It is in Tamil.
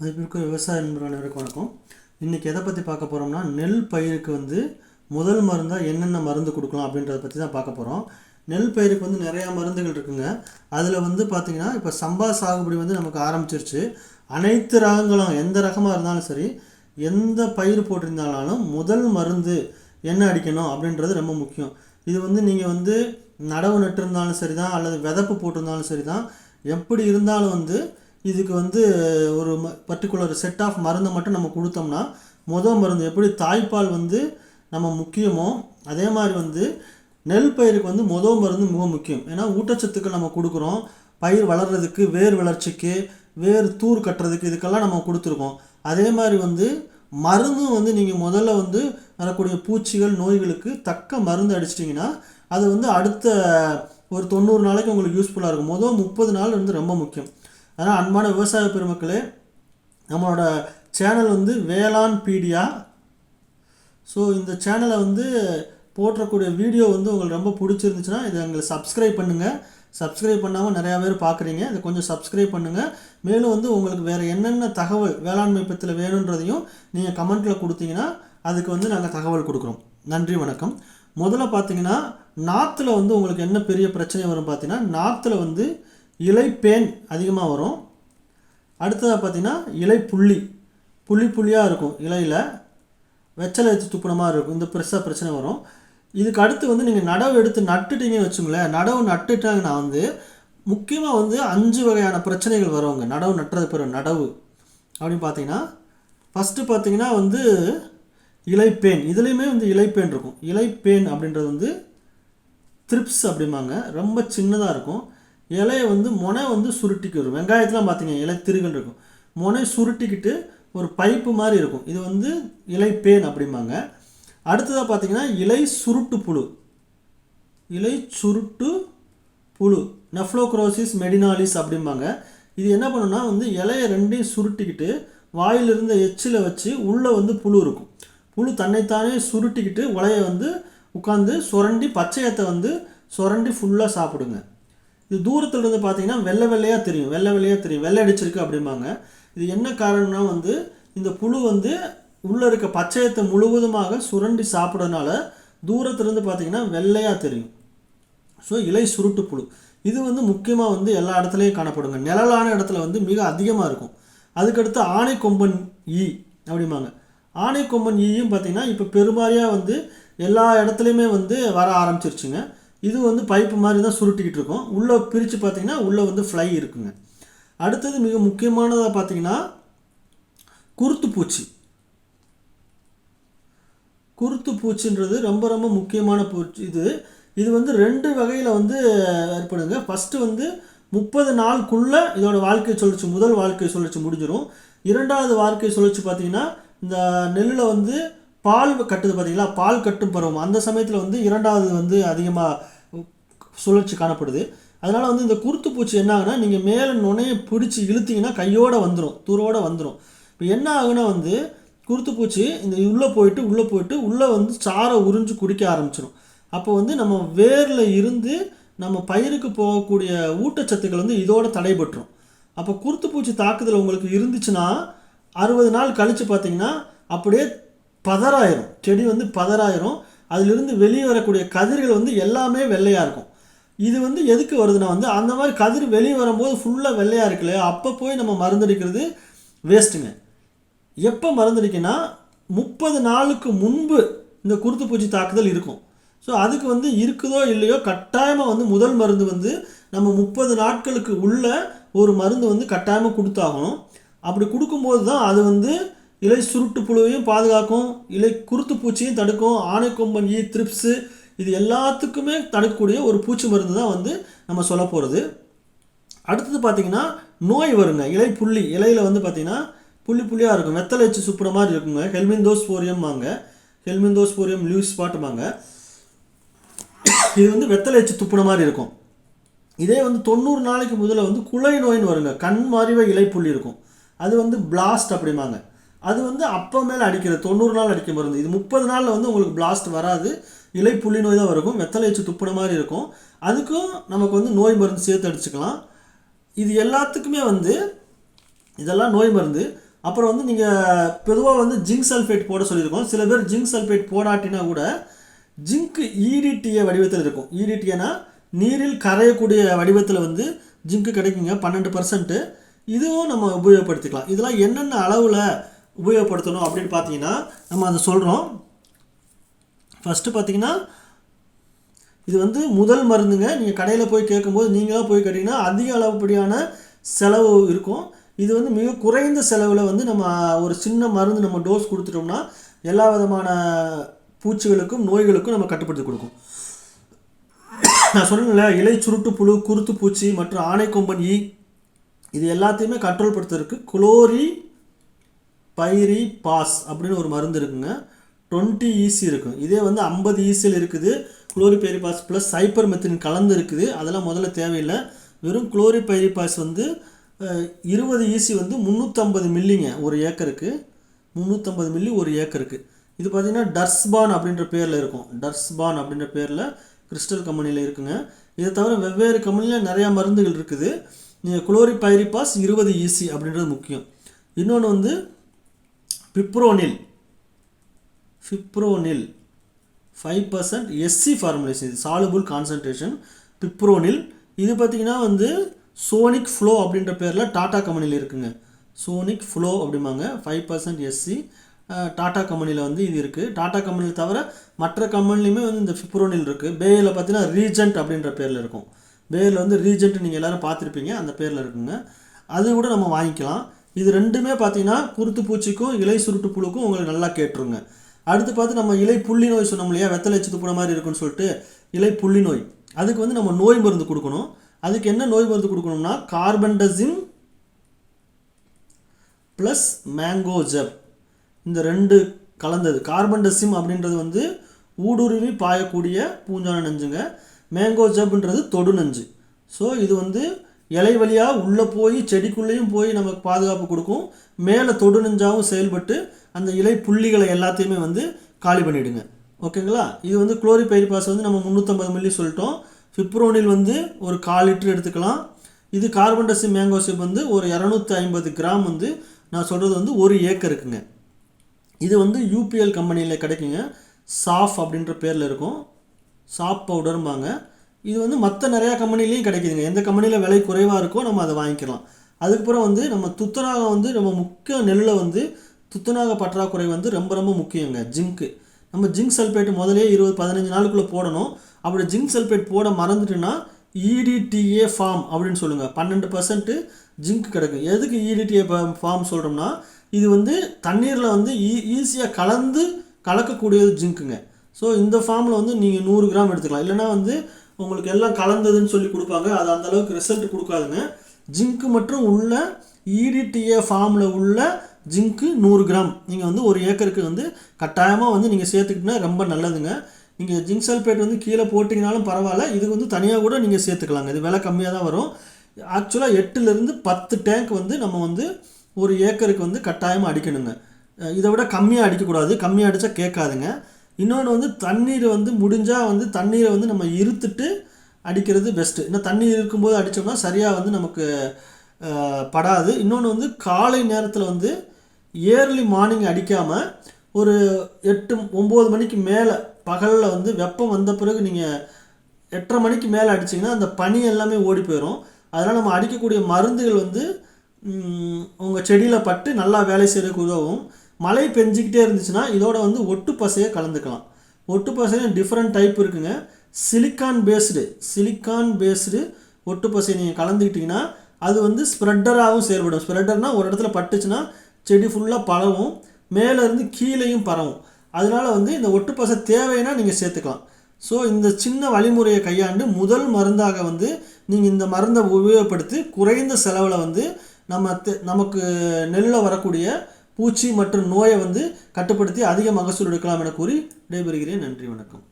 மதிப்பிற்கு விவசாய நண்பர்களுக்கு வணக்கம். இன்றைக்கி எதை பற்றி பார்க்க போகிறோம்னா நெல் பயிருக்கு வந்து முதல் மருந்தாக என்னென்ன மருந்து கொடுக்கலாம் அப்படின்றத பற்றி தான் பார்க்க போகிறோம் நெல் பயிருக்கு வந்து நிறையா மருந்துகள் இருக்குங்க. அதில் வந்து பார்த்திங்கன்னா இப்போ சம்பா சாகுபடி வந்து நமக்கு ஆரம்பிச்சிருச்சு. அனைத்து ரகங்களும் எந்த ரகமாக இருந்தாலும் சரி எந்த பயிர் போட்டிருந்தாலும் முதல் மருந்து என்ன அடிக்கணும் அப்படின்றது ரொம்ப முக்கியம். இது வந்து நீங்கள் வந்து நடவு நட்டிருந்தாலும் சரி தான் அல்லது விதப்பு போட்டிருந்தாலும் சரி தான் எப்படி இருந்தாலும் வந்து இதுக்கு வந்து ஒரு பர்டிகுலர் செட் ஆஃப் மருந்தை மட்டும் நம்ம கொடுத்தோம்னா மொதல் மருந்து எப்படி தாய்ப்பால் வந்து நம்ம முக்கியமோ அதே மாதிரி வந்து நெல் பயிருக்கு வந்து மொதல் மருந்து மிக முக்கியம். ஏன்னா ஊட்டச்சத்துக்கள் நம்ம கொடுக்குறோம். பயிர் வளர்கிறதுக்கு வேர் வளர்ச்சிக்கு வேர் தூர் கட்டுறதுக்கு இதுக்கெல்லாம் நம்ம கொடுத்துருக்கோம். அதே மாதிரி வந்து மருந்தும் வந்து நீங்கள் முதல்ல வந்து வரக்கூடிய பூச்சிகள் நோய்களுக்கு தக்க மருந்து அடிச்சிட்டிங்கன்னா அது வந்து அடுத்த ஒரு தொண்ணூறு நாளைக்கு உங்களுக்கு யூஸ்ஃபுல்லாக இருக்கும். மொதல் முப்பது நாள் வந்து ரொம்ப முக்கியம். அதனால் அன்பான விவசாய பெருமக்களே நம்மளோட சேனல் வந்து வேளாண் பீடியா. ஸோ இந்த சேனலை வந்து போட்டக்கூடிய வீடியோ வந்து உங்களுக்கு ரொம்ப பிடிச்சிருந்துச்சுன்னா இதை எங்களை சப்ஸ்கிரைப் பண்ணுங்கள் சப்ஸ்கிரைப் பண்ணாமல் நிறையா பேர் பார்க்குறீங்க இதை கொஞ்சம் சப்ஸ்கிரைப் பண்ணுங்கள் மேலும் வந்து உங்களுக்கு வேறு என்னென்ன தகவல் வேளாண்மை பற்றியில் வேணுன்றதையும் நீங்கள் கமெண்ட்டில் கொடுத்தீங்கன்னா அதுக்கு வந்து நாங்கள் தகவல் கொடுக்குறோம். நன்றி வணக்கம். முதல்ல பார்த்தீங்கன்னா நாற்றுல வந்து உங்களுக்கு என்ன பெரிய பிரச்சனை வரும் பார்த்தீங்கன்னா நாற்றுல வந்து இலைப்பேன் அதிகமாக வரும். அடுத்ததாக பார்த்தீங்கன்னா இலை புள்ளி புள்ளி புள்ளியாக இருக்கும் இலையில். வெச்சலை வச்சு துப்புனமாக இருக்கும். இந்த பெருசாக பிரச்சனை வரும். இதுக்கு அடுத்து வந்து நீங்கள் நடவு எடுத்து நட்டுட்டீங்கன்னு வச்சுங்களேன் நடவு நட்டுட்டாங்கன்னா வந்து முக்கியமாக வந்து அஞ்சு வகையான பிரச்சனைகள் வருவாங்க. நடவு நட்டுறது பிறகு நடவு அப்படின்னு பார்த்தீங்கன்னா ஃபஸ்ட்டு பார்த்தீங்கன்னா வந்து இலைப்பேன். இதுலேயுமே வந்து இலைப்பேன் இருக்கும். இலைப்பேன் அப்படின்றது வந்து த்ரிப்ஸ் அப்படிம்பாங்க. ரொம்ப சின்னதாக இருக்கும். இலையை வந்து முனை வந்து சுருட்டிக்கு வரும். வெங்காயத்துலாம் பார்த்தீங்க இலை திருகல் இருக்கும். முனை சுருட்டிக்கிட்டு ஒரு பைப்பு மாதிரி இருக்கும். இது வந்து இலைப்பேன் அப்படிம்பாங்க. அடுத்ததாக பார்த்தீங்கன்னா இலை சுருட்டு புழு. இலை சுருட்டு புழு. நெஃப்ளோக்ரோசிஸ் மெடினாலிஸ் அப்படிம்பாங்க. இது என்ன பண்ணுன்னா வந்து இலையை ரெண்டையும் சுருட்டிக்கிட்டு வாயிலிருந்த எச்சில் வச்சு உள்ளே வந்து புழு இருக்கும். புழு தன்னைத்தானே சுருட்டிக்கிட்டு உலையை வந்து உட்காந்து சுரண்டி பச்சையத்தை வந்து சுரண்டி ஃபுல்லாக சாப்பிடுங்க. இது தூரத்தில் இருந்து பார்த்தீங்கன்னா வெள்ளை வெள்ளையாக தெரியும். வெள்ளை வெள்ளையாக தெரியும். வெள்ளை அடிச்சிருக்கு அப்படிம்பாங்க. இது என்ன காரணம்னா வந்து இந்த புழு வந்து உள்ளே இருக்க பச்சையத்தை முழுவதுமாக சுரண்டி சாப்பிட்றதுனால தூரத்துலேருந்து பார்த்தீங்கன்னா வெள்ளையாக தெரியும். ஸோ இலை சுருட்டு புழு. இது வந்து முக்கியமாக வந்து எல்லா இடத்துலையும் காணப்படுங்க. நிழலான இடத்துல வந்து மிக அதிகமாக இருக்கும். அதுக்கடுத்து ஆனைக்கொம்பன் ஈ அப்படிம்பாங்க. ஆனைக்கொம்பன் ஈயும் பார்த்திங்கன்னா இப்போ பெரும்பாலியாக வந்து எல்லா இடத்துலையுமே வந்து வர ஆரம்பிச்சிருச்சுங்க. இது வந்து பைப்பு மாதிரி தான் சுருட்டிக்கிட்டு இருக்கும். உள்ளே பிரித்து பார்த்தீங்கன்னா உள்ளே வந்து ஃப்ளை இருக்குங்க. அடுத்தது மிக முக்கியமானதாக பார்த்தீங்கன்னா குருத்து பூச்சி. குருத்து பூச்சின்றது ரொம்ப ரொம்ப முக்கியமான பூச்சி இது. இது வந்து ரெண்டு வகையில் வந்து ஏற்படுங்க. ஃபஸ்ட்டு வந்து முப்பது நாளுக்குள்ளே இதோட வாழ்க்கை சுழற்சி முதல் வாழ்க்கை சுழற்சி முடிஞ்சிடும் இரண்டாவது வாழ்க்கை சுழற்சி பார்த்தீங்கன்னா இந்த நெல்லில் வந்து பால் கட்டுது பார்த்தீங்களா? பால் கட்டும் பருவம். அந்த சமயத்தில் வந்து இரண்டாவது வந்து அதிகமாக சுழற்சி காணப்படுது. அதனால் வந்து இந்த குருத்து பூச்சி என்ன ஆகுனா நீங்கள் மேலே நுனையை பிடிச்சி இழுத்தீங்கன்னா கையோடு வந்துடும் தூரோடு வந்துடும் இப்போ என்ன ஆகுனா வந்து குருத்து பூச்சி இந்த உள்ளே போயிட்டு உள்ளே போயிட்டு உள்ளே வந்து சாரை உறிஞ்சு குடிக்க ஆரம்பிச்சிடும் அப்போ வந்து நம்ம வேரில் இருந்து நம்ம பயிருக்கு போகக்கூடிய ஊட்டச்சத்துக்கள் வந்து இதோட தடைபட்டுரும். அப்போ குருத்து பூச்சி தாக்குதல் உங்களுக்கு இருந்துச்சுன்னா அறுபது நாள் கழித்து பார்த்தீங்கன்னா அப்படியே பதறாயிரும். செடி வந்து பதறாயிரும். அதிலிருந்து வெளியே வரக்கூடிய கதிர்கள் வந்து எல்லாமே வெள்ளையாக இருக்கும். இது வந்து எதுக்கு வருதுன்னா வந்து அந்த மாதிரி கதிர் வெளியே வரும்போது ஃபுல்லாக வெள்ளையாக இருக்கு இல்லையா அப்போ போய் நம்ம மருந்தடிக்கிறது வேஸ்ட்டுங்க எப்போ மருந்தடிக்கன்னா முப்பது நாளுக்கு முன்பு இந்த குருத்து பூச்சி தாக்குதல் இருக்கும். ஸோ அதுக்கு வந்து இருக்குதோ இல்லையோ கட்டாயமாக வந்து முதல் மருந்து வந்து நம்ம முப்பது நாட்களுக்கு உள்ள ஒரு மருந்து வந்து கட்டாயமாக கொடுத்தாகணும். அப்படி கொடுக்கும்போது தான் அது வந்து இலை சுருட்டு புழுவையும் பாதுகாக்கும் இலை குருத்து பூச்சியும் தடுக்கும் ஆனைக்கொம்பன் ஈ த்ரிப்ஸு இது எல்லாத்துக்குமே தடுக்கக்கூடிய ஒரு பூச்சி மருந்து தான் வந்து நம்ம சொல்ல போகிறது அடுத்தது பார்த்திங்கன்னா நோய் வருங்க. இலை புள்ளி. இலையில் வந்து பார்த்திங்கன்னா புள்ளி புள்ளியாக இருக்கும். வெத்தலை வச்சு சுப்புற மாதிரி இருக்குங்க. ஹெல்மிந்தோஸ்போரியம்பாங்க ஹெல்மிந்தோஸ்போரியம் லூஸ் பாட்டுமாங்க இது வந்து வெத்தலை வச்சு துப்புன மாதிரி இருக்கும். இதே வந்து தொண்ணூறு நாளைக்கு முதல்ல வந்து குலை நோயின்னு வருங்க. கண் மாறிவ இலைப்புள்ளி இருக்கும். அது வந்து பிளாஸ்ட் அப்படிம்பாங்க. அது வந்து அப்போ மேலே அடிக்கிறது தொண்ணூறு நாள் அடிக்க மருந்து. இது முப்பது நாளில் வந்து உங்களுக்கு பிளாஸ்ட் வராது. இலை புள்ளி நோய் தான் இருக்கும் வெத்தலை வச்சு துப்புன மாதிரி இருக்கும். அதுக்கும் நமக்கு வந்து நோய் மருந்து சேர்த்து அடிச்சுக்கலாம். இது எல்லாத்துக்குமே வந்து இதெல்லாம் நோய் மருந்து. அப்புறம் வந்து நீங்கள் பொதுவாக வந்து ஜிங்க் சல்ஃபேட் போட சொல்லியிருக்கோம். சில பேர் ஜிங்க் சல்ஃபேட் போடாட்டினா கூட ஜிங்க் ஈடிடிஏ வடிவத்தில் இருக்கும். ஈடிடிஏனா நீரில் கரையக்கூடிய வடிவத்தில் வந்து ஜிங்க்கு கிடைக்குங்க. பன்னெண்டு பர்சன்ட்டு இதுவும் நம்ம உபயோகப்படுத்திக்கலாம். இதெல்லாம் என்னென்ன அளவில் உபயோகப்படுத்தணும் அப்படின்னு பார்த்தீங்கன்னா நம்ம அதை சொல்கிறோம் ஃபஸ்ட்டு பார்த்தீங்கன்னா இது வந்து முதல் மருந்துங்க. நீங்கள் கடையில் போய் கேட்கும்போது நீங்களாக போய் கேட்டிங்கன்னா அதிக அளவுப்படியான செலவு இருக்கும். இது வந்து மிக குறைந்த செலவில் வந்து நம்ம ஒரு சின்ன மருந்து நம்ம டோஸ் கொடுத்துட்டோம்னா எல்லா விதமான பூச்சிகளுக்கும் நோய்களுக்கும் நம்ம கட்டுப்படுத்தி கொடுக்கும். நான் சொன்னேன்ல இலை சுருட்டு புழு குருத்து பூச்சி மற்றும் ஆனைக்கொம்பன் ஈ இது எல்லாத்தையுமே கண்ட்ரோல் படுத்துறதுக்கு குளோரி பைரி பாஸ் அப்படின்னு ஒரு மருந்து இருக்குங்க. டுவெண்ட்டி ஈசி இருக்கும் இதே வந்து ஐம்பது ஈசியில் இருக்குது. Chlorpyrifos plus cypermethrin கலந்து இருக்குது. அதெல்லாம் முதல்ல தேவையில்லை. வெறும் குளோரி பைரி பாஸ் வந்து இருபது ஈசி வந்து முந்நூற்றம்பது மில்லிங்க ஒரு ஏக்கருக்கு. முந்நூற்றம்பது மில்லி ஒரு ஏக்கருக்கு. இது பார்த்திங்கன்னா டர்ஸ்பான் அப்படின்ற பேரில் இருக்கும். டர்ஸ்பான் அப்படின்ற பேரில் கிறிஸ்டல் கம்பெனியில் இருக்குங்க. இதை தவிர வெவ்வேறு கம்பெனியில் நிறையா மருந்துகள் இருக்குது. நீங்கள் குளோரி இருபது ஈசி அப்படின்றது முக்கியம். இன்னொன்று வந்து fipronil fipronil five percent SC formulation இது சாலுபுல் கான்சன்ட்ரேஷன் பிப்ரோனில். இது பார்த்திங்கன்னா வந்து சோனிக் ஃப்ளோ அப்படின்ற பேரில் டாடா கம்பெனியில் இருக்குங்க. சோனிக் ஃப்ளோ அப்படிம்பாங்க. ஃபைவ் பர்சன்ட் எஸ்சி டாடா கம்பெனியில் வந்து இது இருக்குது டாடா கம்பெனியில் தவிர மற்ற கம்பெனிலையுமே வந்து இந்த ஃபிப்ரோனில் இருக்குது பேயில் பார்த்தீங்கன்னா ரீஜென்ட் அப்படின்ற பேரில் இருக்கும். பேயில் வந்து ரீஜென்ட் நீங்கள் எல்லோரும் பார்த்துருப்பீங்க. அந்த பேரில் இருக்குங்க. அது கூட நம்ம வாங்கிக்கலாம். இது ரெண்டுமே பார்த்தீங்கன்னா குருத்து பூச்சிக்கும் இலை சுருட்டு புழுக்கும் உங்களுக்கு நல்லா கேட்டுருங்க. அடுத்து பார்த்து நம்ம இலை புள்ளி நோய் சொன்னோம் இல்லையா? வெத்தலை எச்சு துப்புன மாதிரி இருக்குன்னு சொல்லிட்டு இலை புள்ளி நோய். அதுக்கு வந்து நம்ம நோய் மருந்து கொடுக்கணும். அதுக்கு என்ன நோய் மருந்து கொடுக்கணும்னா கார்பன்டசிம் ப்ளஸ் மேங்கோஜப் இந்த ரெண்டு கலந்தது. கார்பன்டசிம் அப்படின்றது வந்து ஊடுருவி பாயக்கூடிய பூஞ்சான நஞ்சுங்க. மேங்கோ ஜப்ன்றது தொடு நஞ்சு. ஸோ இது வந்து இலை வழியாக உள்ளே போய் செடிக்குள்ளேயும் போய் நமக்கு பாதுகாப்பு கொடுக்கும். மேலே தொடு நஞ்சாகவும் செயல்பட்டு அந்த இலை புள்ளிகளை எல்லாத்தையுமே வந்து காலி பண்ணிவிடுங்க ஓகேங்களா? இது வந்து குளோரிபைரிபாஸ் வந்து நம்ம முந்நூற்றம்பது மில்லி சொல்லிட்டோம். ஃபிப்ரோனில் வந்து ஒரு கால் லிட்டர் எடுத்துக்கலாம். இது கார்பன்டசி மேங்கோ மேங்கோசிப் வந்து ஒரு இரநூத்தி ஐம்பது கிராம் வந்து நான் சொல்கிறது வந்து ஒரு ஏக்கருக்குங்க. இது வந்து யூபிஎல் கம்பெனியில் கிடைக்குங்க. சாஃப் அப்படின்ற பேரில் இருக்கும். சாப் பவுடரும்பாங்க. இது வந்து மற்ற நிறையா கம்பெனிலையும் கிடைக்குதுங்க. எந்த கம்பெனியில் விலை குறைவாக இருக்கோ நம்ம அதை வாங்கிக்கலாம். அதுக்கப்புறம் வந்து நம்ம துத்தநாக வந்து நம்ம முக்கிய நெல்லில் வந்து துத்தநாக பற்றாக்குறை வந்து ரொம்ப ரொம்ப முக்கியங்க. ஜிங்க்கு நம்ம ஜிங்க் சல்ஃபேட் முதலே இருபது பதினஞ்சு நாளுக்குள்ளே போடணும். அப்படி ஜிங்க் சல்ஃபேட் போட மறந்துட்டுன்னா இடிடிஏ ஃபார்ம் அப்படின்னு சொல்லுங்கள் பன்னெண்டு பர்சன்ட்டு ஜிங்க் கிடைக்கும் எதுக்கு இடிடிஏ ஃபார்ம் சொல்கிறோம்னா இது வந்து தண்ணீரில் வந்து ஈ ஈஸியாக கலந்து கலக்கக்கூடியது ஜிங்க்குங்க. ஸோ இந்த ஃபார்மில் வந்து நீங்கள் நூறு கிராம் எடுத்துக்கலாம். இல்லைனா வந்து உங்களுக்கு எல்லாம் கலந்ததுன்னு சொல்லி கொடுப்பாங்க. அது அந்தளவுக்கு ரிசல்ட் கொடுக்காதுங்க. ஜிங்க்கு மற்றும் உள்ள இடிடிஏ ஃபார்மில் உள்ள ஜிங்க்கு நூறு கிராம். நீங்கள் வந்து ஒரு ஏக்கருக்கு வந்து கட்டாயமாக வந்து நீங்கள் சேர்த்துக்கிட்டீங்கன்னா ரொம்ப நல்லதுங்க. நீங்கள் ஜிங்க் சல்பேட் வந்து கீழே போட்டிங்கனாலும் பரவாயில்ல. இது வந்து தனியாக கூட நீங்கள் சேர்த்துக்கலாங்க. இது விலை கம்மியாக தான் வரும். ஆக்சுவலாக எட்டுலேருந்து பத்து டேங்க் வந்து நம்ம வந்து ஒரு ஏக்கருக்கு வந்து கட்டாயமாக அடிக்கணுங்க. இதை விட கம்மியாக அடிக்கக்கூடாது. கம்மியாக அடித்தா கேட்காதுங்க. இன்னொன்று வந்து தண்ணீர் வந்து முடிஞ்சால் வந்து தண்ணீரை வந்து நம்ம இருத்துட்டு அடிக்கிறது பெஸ்ட்டு இன்னும் தண்ணீர் இருக்கும்போது அடித்தோம்னா சரியாக வந்து நமக்கு படாது. இன்னொன்று வந்து காலை நேரத்தில் வந்து ஏர்லி மார்னிங் அடிக்காமல் ஒரு எட்டு ஒம்பது மணிக்கு மேலே பகலில் வந்து வெப்பம் வந்த பிறகு நீங்கள் எட்டரை மணிக்கு மேலே அடிச்சிங்கன்னா அந்த பனி எல்லாமே ஓடி போயிடும் அதனால் நம்ம அடிக்கக்கூடிய மருந்துகள் வந்து உங்கள் செடியில் பட்டு நல்லா வேலை செய்கிறதுக்கு உதவும். மழை பெஞ்சிக்கிட்டே இருந்துச்சுன்னா இதோட வந்து ஒட்டு பசையை கலந்துக்கலாம். ஒட்டு பசையும் டிஃப்ரெண்ட் டைப் இருக்குங்க. சிலிக்கான் பேஸ்டு சிலிக்கான் பேஸ்டு ஒட்டு பசையை நீங்கள் கலந்துக்கிட்டிங்கன்னா அது வந்து ஸ்ப்ரெட்டராகவும் செயல்படும். ஸ்ப்ரெட்டர்னால் ஒரு இடத்துல பட்டுச்சுன்னா செடி ஃபுல்லாக பரவும். மேலேருந்து கீழேயும் பரவும். அதனால் வந்து இந்த ஒட்டு பசை தேவைன்னா நீங்கள் சேர்த்துக்கலாம். ஸோ இந்த சின்ன வழிமுறையை கையாண்டு முதல் மருந்தாக வந்து நீங்கள் இந்த மருந்தை உபயோகப்படுத்தி குறைந்த செலவில் வந்து நம்ம நமக்கு நெல்லில் வரக்கூடிய பூச்சி மற்றும் நோயை வந்து கட்டுப்படுத்தி அதிக மகசூல் எடுக்கலாம் என கூறி விடைபெறுகிறேன். நன்றி வணக்கம்.